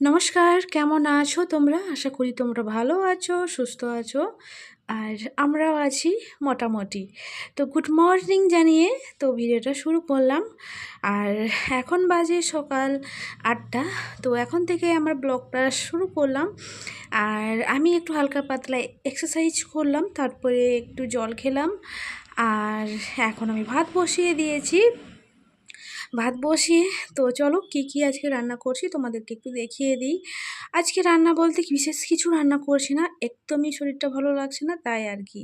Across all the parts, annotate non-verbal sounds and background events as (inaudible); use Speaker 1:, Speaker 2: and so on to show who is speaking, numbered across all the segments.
Speaker 1: নমস্কার, কেমন আছো তোমরা? আশা করি তোমরা ভালো আছো, সুস্থ আছো, আর আমরাও আছি মোটামুটি। তো গুড মর্নিং জানিয়ে তো ভিডিওটা শুরু করলাম। আর এখন বাজে সকাল আটটা, তো এখন থেকে আমার ব্লগটা শুরু করলাম। আর আমি একটু হালকা পাতলা এক্সারসাইজ করলাম, তারপরে একটু জল খেলাম। আর এখন আমি ভাত বসিয়ে দিয়েছি। ভাত বসিয়ে। তো চলো কি কি আজকে রান্না করছি তোমাদেরকে একটু দেখিয়ে দিই। আজকে রান্না বলতে বিশেষ কিছু রান্না করছি না, একদমই শরীরটা ভালো লাগছে না তাই আর কি।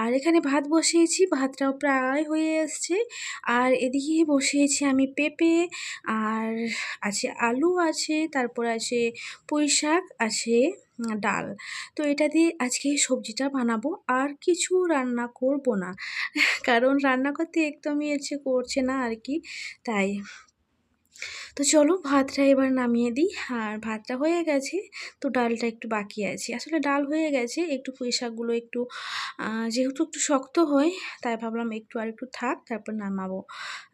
Speaker 1: আর এখানে ভাত বসিয়েছি, ভাতটাও প্রায় হয়ে এসছে। আর এদিকে বসিয়েছি আমি পেঁপে, আর আছে আলু আছে, তারপর আছে পুঁই শাক আছে ডাল। তো এটা দিয়ে আজকে সবজিটা বানাবো, আর কিছু রান্না করব না। কারণ রান্না করতে একদমই ইচ্ছে করছে না আর কি তাই তো চলো ভাতটা এবার নামিয়ে দিই। আর ভাতটা হয়ে গেছে, তো ডালটা একটু বাকি আছে। আসলে ডাল হয়ে গেছে, একটু পুঁই শাকগুলো একটু যেহেতু একটু শক্ত হয়, তাই ভাবলাম একটু আর একটু থাক, তারপর নামাবো।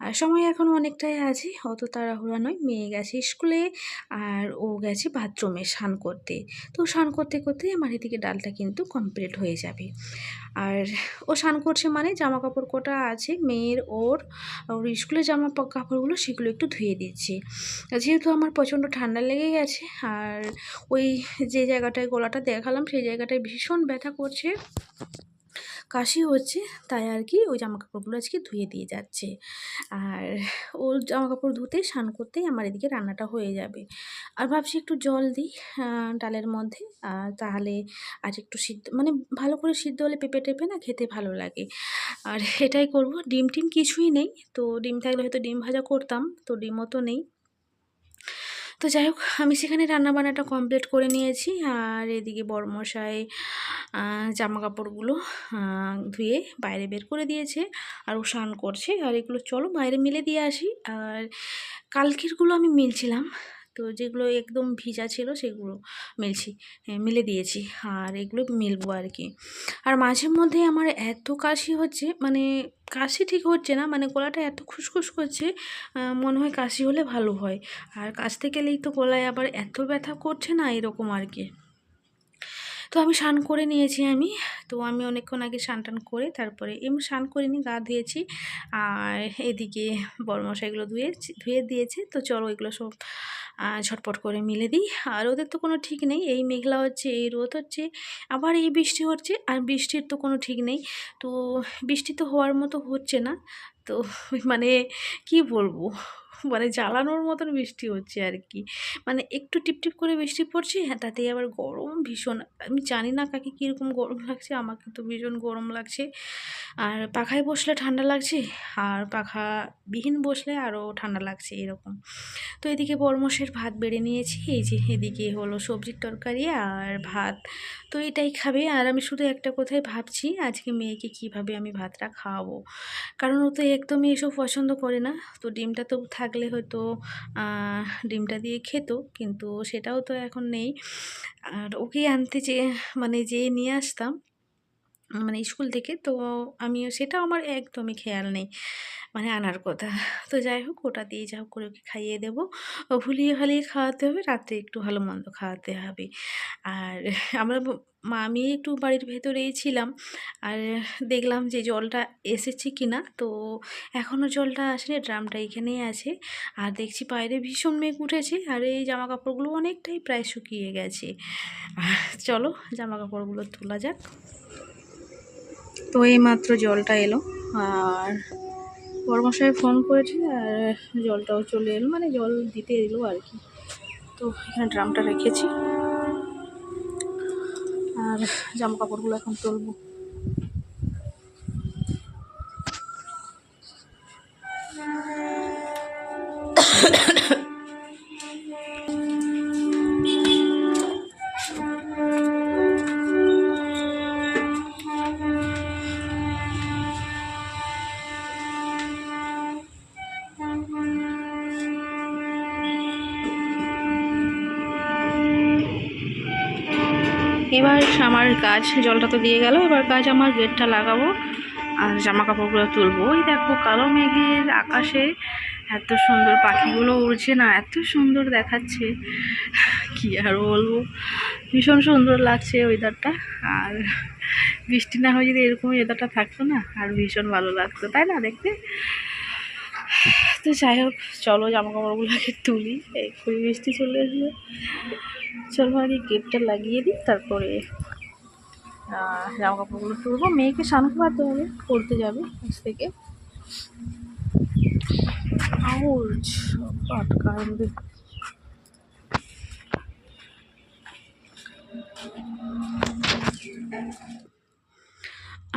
Speaker 1: আর সময় এখন অনেকটাই আছে, অত তাড়াহুড়া নয়, মেয়ে গেছে স্কুলে, আর ও গেছে বাথরুমে স্নান করতে। তো স্নান করতে করতে আমার এদিকে ডালটা কিন্তু কমপ্লিট হয়ে যাবে। আর ও স্নান করছে মানে জামা কাপড় কোটা আছে, মেয়ের, ওর ওর স্কুলের জামা কাপড়গুলো সেগুলো একটু ধুয়ে দিচ্ছি। যেহেতু আমার প্রচণ্ড ঠান্ডা লেগে গেছে, আর ওই যে জায়গাটায় গলাটা দেখালাম, সেই জায়গাটায় ভীষণ ব্যথা করছে। কাশি হচ্ছে, তাই আর কি ওই জামা কাপড়গুলো আজকে ধুয়ে দিয়ে যাচ্ছে। আর ওর জামা কাপড় ধুতে, স্নান করতেই আমার এদিকে রান্নাটা হয়ে যাবে। আর ভাবছি একটু জল দিই ডালের মধ্যে। তাহলে আজ একটু সিদ্ধ মানে ভালো করে সিদ্ধ হলে পেঁপে টেপে না খেতে ভালো লাগে। আর এটাই করব, ডিম টিম কিছুই নেই। তো ডিম থাকলে হয়তো ডিম ভাজা করতাম, তো ডিমও তো নেই। তো যাই হোক, আমি সেখানে রান্নাবান্নাটা কমপ্লিট করে নিয়েছি। আর এদিকে বড়মশাই জামা কাপড়গুলো ধুয়ে বাইরে বের করে দিয়েছে আর স্নান করছে। আর এগুলো চলো বাইরে মিলে দিয়ে আসি। আর কালকেরগুলো আমি মিলছিলাম। তো যেগুলো একদম ভিজা ছিল সেগুলো মিলছি মিলে দিয়েছি আর এগুলো মিলবো আর কি। আর মাঝে মধ্যে আমার এত কাশি হচ্ছে মানে কাশি ঠিক হচ্ছে না মানে গলাটা এত খুসখুস করছে মনে হয় কাশি হলে ভালো হয়। আর কাশতে গেলেই তো গলায় আবার এত ব্যথা করছে না এরকম আর কি। তো আমি স্নান করে নিয়েছি আমি, তো আমি অনেকক্ষণ আগে স্নান টান করে তারপরে এমনি স্নান করিনি, গা ধুয়েছি আর এদিকে বড়মশাইগুলো ধুয়ে ধুয়ে দিয়েছে, তো চলো এগুলো সব ঝটপট করে মিলে দিই। আর ওদের তো কোনো ঠিক নেই। এই মেঘলা হচ্ছে, এই রোদ হচ্ছে, আবার এই বৃষ্টি হচ্ছে, আর বৃষ্টির তো কোনো ঠিক নেই। তো বৃষ্টি তো হওয়ার মতো হচ্ছে না। তো মানে কি বলব? মানে জ্বালানোর মতন বৃষ্টি হচ্ছে আর কি। মানে একটু টিপটিপ করে বৃষ্টি পড়ছে হ্যাঁ তাতেই আবার গরম ভীষণ। আমি জানি না কাকে কীরকম গরম লাগছে, আমাকে তো ভীষণ গরম লাগছে। আর পাখায় বসলে ঠান্ডা লাগছে, আর পাখা বিহীন বসলে আরও ঠান্ডা লাগছে এরকম। তো এদিকে বরমসের ভাত বেড়ে নিয়েছি, এই যে এদিকে হলো সবজির তরকারি আর ভাত। তো এটাই খাবে, আর আমি শুধু একটা কথাই ভাবছি, আজকে মেয়েকে কীভাবে আমি ভাতটা খাওয়াবো? কারণ ও তো একদমই এসব পছন্দ করে না, তো ডিমটা তো থাকলে হয়তো ডিমটা দিয়ে খেত, কিন্তু সেটাও তো এখন নেই। আর ওকে আনতে যে মানে যে নিয়ে আসতাম মানে স্কুল থেকে, তো আমিও সেটা আমার একদমই খেয়াল নেই মানে আনার কথা। তো যাই হোক, ওটা দিয়ে যা করে ওকে খাইয়ে দেবো। ভুলিয়ে ভালিয়ে খাওয়াতে হবে, রাত্রে একটু ভালো মন্দ খাওয়াতে হবে। আর আমরা মা, আমি একটু বাড়ির ভেতরেই ছিলাম আর দেখলাম যে জলটা এসেছে কি না তো এখনও জলটা আসেনি, ড্রামটা এখানেই আছে। আর দেখছি বাইরে ভীষণ মেঘ উঠেছে আর এই জামা কাপড়গুলো অনেকটাই প্রায় শুকিয়ে গেছে। চলো জামা কাপড়গুলো তোলা যাক। তো এই মাত্র জলটা এলো আর বড়মশাই ফোন করেছে আর জলটাও চলে এলো মানে জল দিতে এলো আর কি। তো এখানে ড্রামটা রেখেছি। আর জামা কাপড়গুলো এখন তুলবো। এবার আমার কাজ জলটা তো দিয়ে গেল, এবার কাজ আমার গেটটা লাগাবো আর জামা কাপড়গুলো তুলবো। ওই দেখো কালো মেঘের আকাশে এত সুন্দর পাখিগুলো উড়ছে না, এত সুন্দর দেখাচ্ছে। কি আর বলব? ভীষণ সুন্দর লাগছে ওয়েদারটা আর বৃষ্টি না হয়ে যদি এরকম ওয়েদারটা থাকতো না, আর ভীষণ ভালো লাগতো, তাই না দেখতে? তো যাই হোক, চলো জামা কাপড়গুলোকে তুলি এক্ষুনি বৃষ্টি চলে আসবে চলো আগে গেটটা লাগিয়ে দিই, তারপরে জামা কাপড়গুলো তুলবো। মেয়েকে স্নান করাতে হবে, পড়তে যাবে আজ থেকে।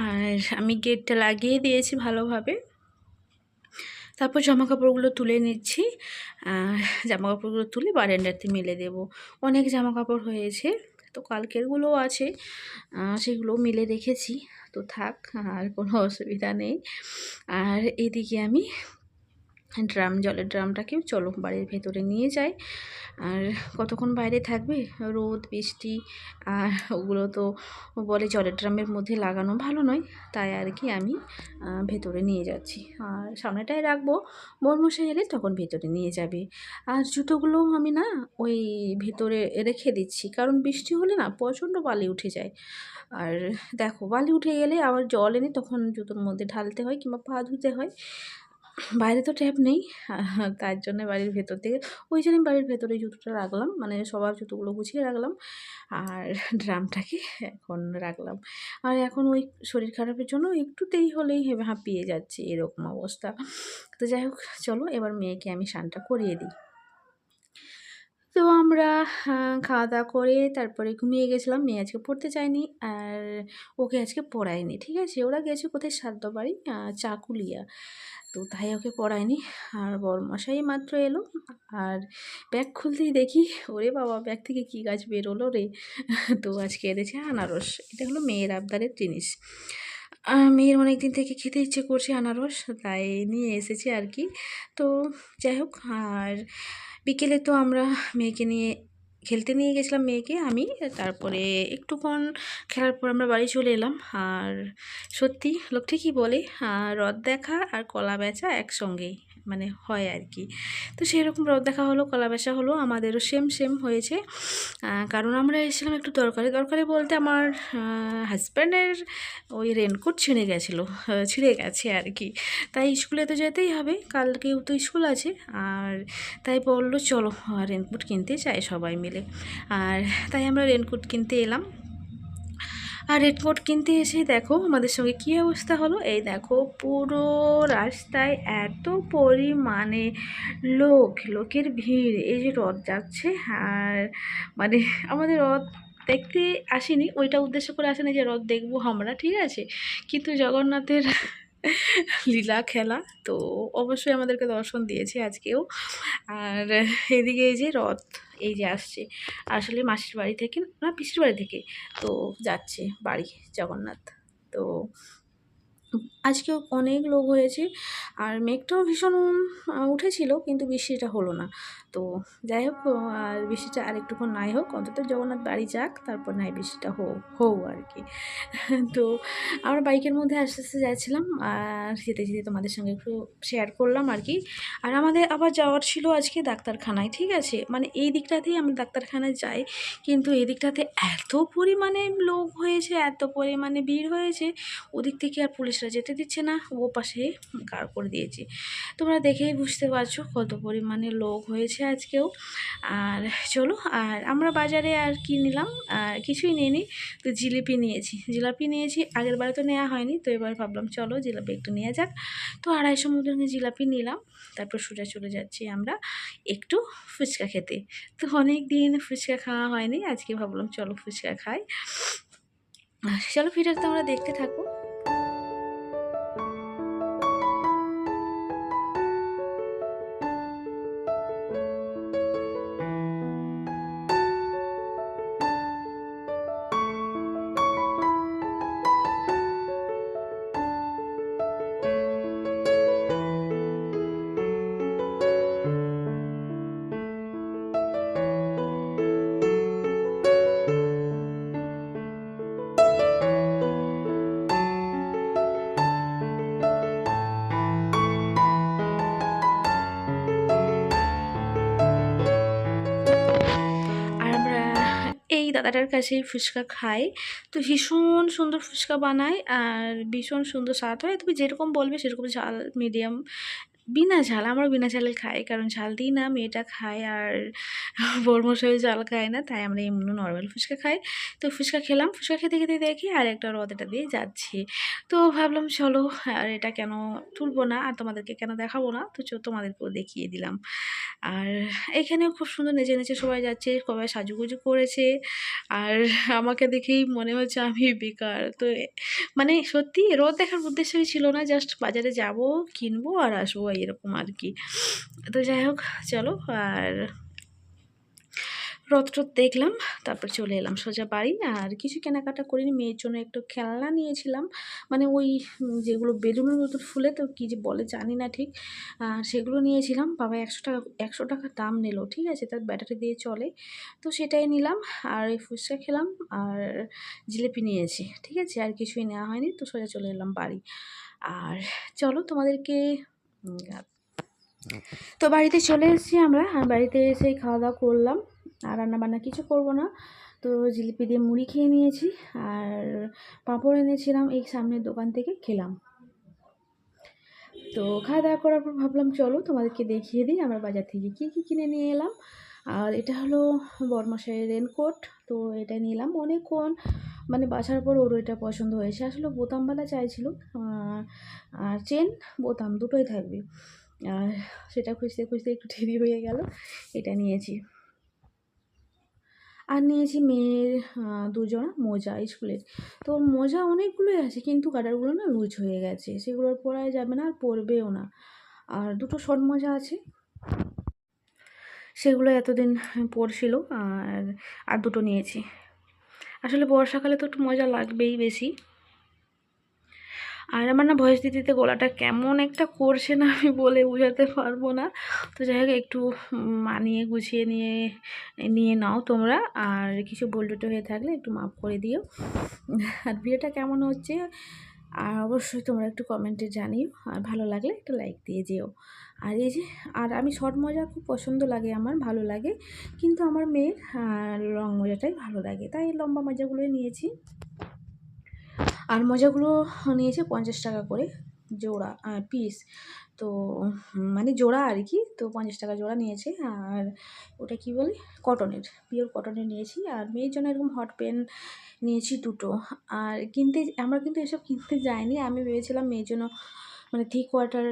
Speaker 1: আর আমি গেটটা লাগিয়ে দিয়েছি ভালোভাবে। তারপর জামা কাপড়গুলো তুলে নিচ্ছি। জামা কাপড়গুলো তুলে বারেন্ডারতে মেলে দেব। অনেক জামা কাপড় হয়েছে, তো কালকেরগুলোও আছে। সেগুলো মিলে রেখেছি। তো থাক, আর কোনো অসুবিধা নেই। আর এদিকে আমি ড্রাম, জলের ড্রামটাকেও চলো বাড়ির ভেতরে নিয়ে যাই। আর কতক্ষণ বাইরে থাকবে? রোদ, বৃষ্টি, আর ওগুলো তো বলে জলের ড্রামের মধ্যে লাগানো ভালো নয়, তাই আর কি আমি ভেতরে নিয়ে যাচ্ছি। আর সামনেটায় রাখব, বরমশাই এলে তখন ভেতরে নিয়ে যাবে। আর জুতোগুলোও আমি না ওই ভেতরে রেখে দিচ্ছি, কারণ বৃষ্টি হলে না প্রচণ্ড বালি উঠে যায়। আর দেখো, বালি উঠে গেলে আবার জল এনে তখন জুতোর মধ্যে ঢালতে হয় কিংবা পা ধুতে হয়। বাইরে তো ট্যাপ নেই, (laughs) তার জন্য বাড়ির ভেতর থেকে, ওই জন্য বাড়ির ভেতরে জুতোটা রাখলাম মানে সবার জুতোগুলো গুছিয়ে রাখলাম, আর (laughs) ড্রামটাকে এখন রাখলাম। আর এখন ওই শরীর খারাপের জন্য একটু একটুতেই হলেই হাঁপিয়ে যাচ্ছে, এরকম অবস্থা। তো যাই হোক, চলো এবার মেয়েকে আমি স্নানটা করিয়ে দিই। তো আমরা খাওয়া দাওয়া করে তারপরে ঘুমিয়ে গেছিলাম, মেয়ে আজকে পড়তে চায়নি, আর ওকে আজকে পড়ায়নি, ঠিক আছে? ওরা গেছে কোথায়? সাদ্য বাড়ি চাকুলিয়া। তো তাই ওকে পড়ায়নি। আর বড়মশাই মাত্র এলো। আর ব্যাগ খুলতেই দেখি, ওরে বাবা, ব্যাগ থেকে কী গাছ বেরোলো রে? তো আজকে এনেছে আনারস। এটা হলো মেয়ের আবদারের জিনিস। মেয়ের অনেক দিন থেকে খেতে ইচ্ছে করছে আনারস, তাই নিয়ে এসেছে আর কি। তো যাই হোক, আর বিকেলে তো আমরা মেয়েকে নিয়ে খেলতে নিয়ে গেছিলাম মেয়েকে আমি, তারপরে একটুক্ষণ খেলার পর আমরা বাড়ি চলে এলাম। আর সত্যি, লোক ঠিকই বলে রদ দেখা আর কলা বেচা একসঙ্গেই। মানে হয় আর কি তো সেই রকম রথ দেখা হলো কলা বেচা হলো, আমাদেরও সেম সেম হয়েছে। কারণ আমরা এসেছিলাম একটু দরকারি। দরকারি বলতে আমার হাজব্যান্ডের ওই রেনকোট ছিঁড়ে গেছিল ছিঁড়ে গেছে আর কি তাই স্কুলে তো যেতেই হবে কালকেও তো স্কুল আছে। আর তাই বলল, চলো রেনকোট কিনতে চাই সবাই মিলে। আর তাই আমরা রেনকোট কিনতে এলাম। আর রেডকোট কিনতে এসে দেখো আমাদের সঙ্গে কী অবস্থা হলো? এই দেখো, পুরো রাস্তায় এত পরিমাণে লোক, লোকের ভিড়, এই যে রথ যাচ্ছে আর মানে আমাদের রথ দেখতে আসেনি, ওইটা উদ্দেশ্য করে আসেনি যে রথ দেখব আমরা, ঠিক আছে? কিন্তু জগন্নাথের লীলা খেলা। তো অবশ্যই আমাদেরকে দর্শন দিয়েছে আজকেও। আর এদিকে এই যে রথ, এই যে আসছে। আসলে মাসির বাড়ি থেকে, না, পিসির বাড়ি থেকে তো যাচ্ছে বাড়ি জগন্নাথ। তো আজকেও অনেক লোক হয়েছে। আর মেঘটাও ভীষণ উঠেছিল, কিন্তু বৃষ্টিটা হলো না। তো যাই হোক আর বৃষ্টিটা আর একটুক্ষণ নাই হোক, অন্তত জগন্নাথ বাড়ি যাক, তারপর নাই বৃষ্টিটা হোক হোক আর কি। (laughs) তো আমরা বাইকের মধ্যে আস্তে আস্তে যাচ্ছিলাম, আর যেতে যেতে তোমাদের সঙ্গে একটু শেয়ার করলাম আর কি। আর আমাদের আবার যাওয়ার ছিল আজকে ডাক্তারখানায়, ঠিক আছে? মানে এই দিকটাতেই আমরা ডাক্তারখানায় যাই, কিন্তু এই দিকটাতে এত পরিমাণে লোক হয়েছে, এত পরিমাণে ভিড় হয়েছে, ওদিক থেকে আর পুলিশরা যেতে দিচ্ছে না, ও পাশে গাড় করে দিয়েছি। তোমরা দেখেই বুঝতে পারছ কত পরিমাণে লোক হয়েছে আজকেও। আর চলো, আর আমরা বাজারে আর কি নিলাম? কিছুই নিইনি, তো জিলিপি নিয়েছি। জিলাপি নিয়েছি, আগের বারে তো নেওয়া হয়নি, তো এবার ভাবলাম চলো জিলাপি একটু নেওয়া যাক। তো আড়াইশো মতন জিলাপি নিলাম, তারপর সোজা চলে যাচ্ছি আমরা একটু ফুচকা খেতে। তো অনেক দিন ফুচকা খাওয়া হয়নি, আজকে ভাবলাম চলো ফুচকা খাই। চলো ভিডিওটা তোমরা দেখতে থাকো। দাদাটার কাছেই ফুচকা খাই। তো ভীষণ সুন্দর ফুচকা বানায় আর ভীষণ সুন্দর স্বাদ হয়। তুমি যেরকম বলবে সেরকম ঝাল মিডিয়াম বিনা ঝাল আমরা বিনা ঝালে খাই কারণ ঝাল দিই না, মেয়েটা খায় আর (laughs) বর্মশাই ঝাল খায় না, তাই আমরা এমনি নর্মাল ফুচকা খাই। তো ফুচকা খেলাম, ফুচকা খেতে খেতে দেখি আর একটা রদটা দিয়ে যাচ্ছি। তো ভাবলাম চলো আর এটা কেন তুলবো না আর তোমাদেরকে কেন দেখাবো না? তো তোমাদেরকেও দেখিয়ে দিলাম। আর এখানেও খুব সুন্দর নেচে নেচে সবাই যাচ্ছে, সবাই সাজুগুজু করেছে। আর (laughs) আমাকে দেখেই মনে হচ্ছে আমি বেকার। তো মানে সত্যি রোদ দেখার উদ্দেশ্যই ছিল না জাস্ট বাজারে যাব, কিনবো আর আসব এরকম আর কি। তো যাই হোক, চলো আর রথ টথ দেখলাম, তারপর চলে এলাম সোজা বাড়ি। আর কিছু কেনাকাটা করিনি, মেয়ের জন্য একটু খেলনা নিয়েছিলাম। মানে ওই যেগুলো বেলুনের মতো ফুলে তো কী যে বলে জানি না ঠিক। সেগুলো নিয়েছিলাম। বাবা একশো টাকা একশো টাকা দাম নিল, ঠিক আছে? তার ব্যাটারি দিয়ে চলে। তো সেটাই নিলাম। আর এই ফুচকা খেলাম, আর জিলেপি নিয়েছি, ঠিক আছে? আর কিছুই নেওয়া হয়নি, তো সোজা চলে এলাম বাড়ি। আর চলো তোমাদেরকে তো বাড়িতে চলে এসেছি আমরা, আর বাড়িতে এসে খাওয়া দাওয়া করলাম, আর রান্না বান্না কিছু করব না। তো জিলিপি দিয়ে মুড়ি খেয়ে নিয়েছি, আর পাঁপড় এনেছিলাম এই সামনের দোকান থেকে খেলাম। তো খাওয়া দাওয়া করার পর ভাবলাম, চলো তোমাদেরকে দেখিয়ে দিই আমরা বাজার থেকে কী কী কিনে নিয়ে এলাম। আর এটা হলো বরমাসাইয়ের রেনকোট, তো এটা নিলাম অনেকক্ষণ। মানে বাছার পর ওর এটা পছন্দ হয়েছে আসলে বোতামওয়ালা চাইছিল আর চেন, বোতাম দুটোই থাকবে। আর সেটা খুঁজতে খুঁজতে একটু দেরি হয়ে গেল, এটা নিয়েছি। আর নিয়েছি মেয়ের দুজোড়া মোজা স্কুলের। তো মোজা অনেকগুলোই আছে, কিন্তু কাটারগুলো না লুজ হয়ে গেছে। সেগুলো আর পরাই যাবে না আর পরবেও না। আর দুটো শর্ট মোজা আছে। সেগুলো এতদিন পরছিল, আর আর দুটো নিয়েছি। আসলে বর্ষাকালে তো একটু মজা লাগবেই বেশি। আর আমার না ভয়েস দিতে গলাটা কেমন একটা করছে না আমি বলে বোঝাতে পারব না। তো যাই হোক, একটু মানিয়ে গুছিয়ে নিয়ে নিয়ে নাও তোমরা। আর কিছু বোল্ডটো হয়ে থাকলে একটু মাফ করে দিও। আর ভিডিওটা কেমন হচ্ছে আর অবশ্যই তোমরা একটু কমেন্টে জানিও, আর ভালো লাগলে একটু লাইক দিয়ে যেও। আর এই যে, আর আমি শর্ট মজা খুব পছন্দ লাগে আমার, ভালো লাগে। কিন্তু আমার মেয়ের লং মজাটাই ভালো লাগে। তাই লম্বা মজাগুলোই নিয়েছি। আর মজাগুলো নিয়েছে পঞ্চাশ টাকা করে। জোড়া পিস তো মানে জোড়া আর কি, তো পঞ্চাশ টাকা জোড়া নিয়েছে। আর ওটা কি বলে? কটনের পিওর কটনের নিয়েছি। আর মেয়ের জন্য এরকম হট পেন নিয়েছি দুটো। আর কিনতে, আমরা কিন্তু এসব কিনতে যাইনি। আমি ভেবেছিলাম মেয়ের জন্য মানে থ্রি কোয়ার্টার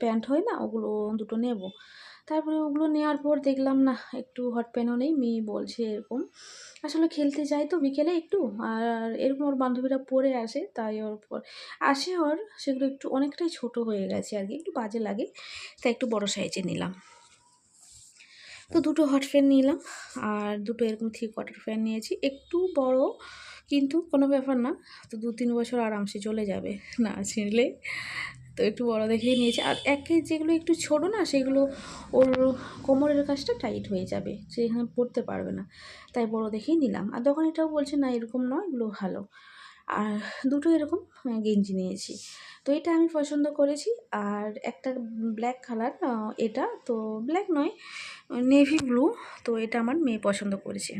Speaker 1: প্যান্ট হয় না, ওগুলো দুটো নেব। তারপরে ওগুলো নেওয়ার পর দেখলাম, না, একটু হট প্যানও নেই, মেয়ে বলছে এরকম। আসলে খেলতে যাই তো বিকেলে একটু, আর এরকম ওর বান্ধবীরা পরে আসে, তাই ওর পর আসে ওর, সেগুলো একটু অনেকটাই ছোট হয়ে গেছে আর কি, একটু বাজে লাগে, তাই একটু বড় সাইজে নিলাম। তো দুটো হট ফ্যান নিলাম, আর দুটো এরকম থ্রি কোয়ার্টার ফ্যান নিয়েছি, একটু বড় কিন্তু কোনো ব্যাপার না, তো দু তিন বছর আরামসে চলে যাবে, না ছিঁড়লে তো একটু বড় দেখেই নিয়েছি। আর একে যেগুলো একটু ছোট না, সেগুলো ওর কোমরের কাজটা টাইট হয়ে যাবে, সে এখানে পড়তে পারবে না। তাই বড় দেখেই নিলাম। আর তখন এটাও বলছে, না, এরকম নয়, এগুলো ভালো। আর দুটো এরকম গেঞ্জি নিয়েছি। তো এটা আমি পছন্দ করেছি। আর একটা ব্ল্যাক কালার এটা তো ব্ল্যাক নয়, নেভি ব্লু, তো এটা আমার মেয়ে পছন্দ করেছে।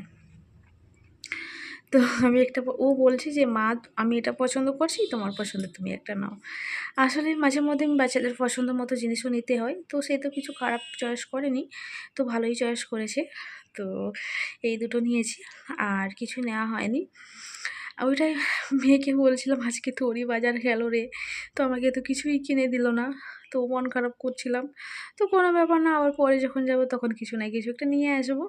Speaker 1: তো আমি একটা ও বলছি যে, মা, আমি এটা পছন্দ করছি, তোমার পছন্দ তুমি একটা নাও। আসলে মাঝে মধ্যে আমি বাচ্চাদের পছন্দ মতো জিনিসও নিতে হয়, তো সে তো কিছু খারাপ চয়েস করেনি, তো ভালোই চয়েস করেছে, তো এই দুটো নিয়েছি, আর কিছু নেওয়া হয়নি। ওইটাই মেয়েকে বলছিলাম, আজকে তোরই বাজার গেল রে। তো আমাকে তো কিছুই কিনে দিল না, তো মন খারাপ করছিলাম, তো কোনো ব্যাপার না, আবার পরে যখন যাব তখন কিছু না কিছু একটা নিয়ে আসব।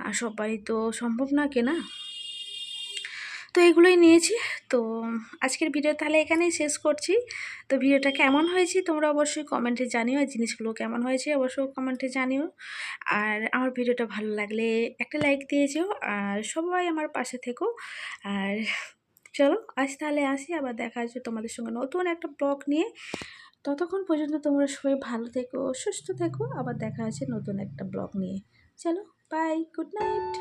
Speaker 1: আর সবাই তো সম্ভব না কেনা। তো এগুলোই নিয়েছি। তো আজকের ভিডিও তাহলে এখানেই শেষ করছি। তো ভিডিওটা কেমন হয়েছে তোমরা অবশ্যই কমেন্টে জানিও, আর জিনিসগুলো কেমন হয়েছে অবশ্যই কমেন্টে জানিও। আর আমার ভিডিওটা ভালো লাগলে একটা লাইক দিয়ে যেও, আর সবাই আমার পাশে থেকো। আর চলো, আজ তাহলে আসি, আবার দেখা যাচ্ছে তোমাদের সঙ্গে নতুন একটা ব্লগ নিয়ে। ততক্ষণ পর্যন্ত তোমরা সবাই ভালো থেকো, সুস্থ থেকো, আবার দেখা আছে নতুন একটা ব্লগ নিয়ে। চলো বাই গুড নাইট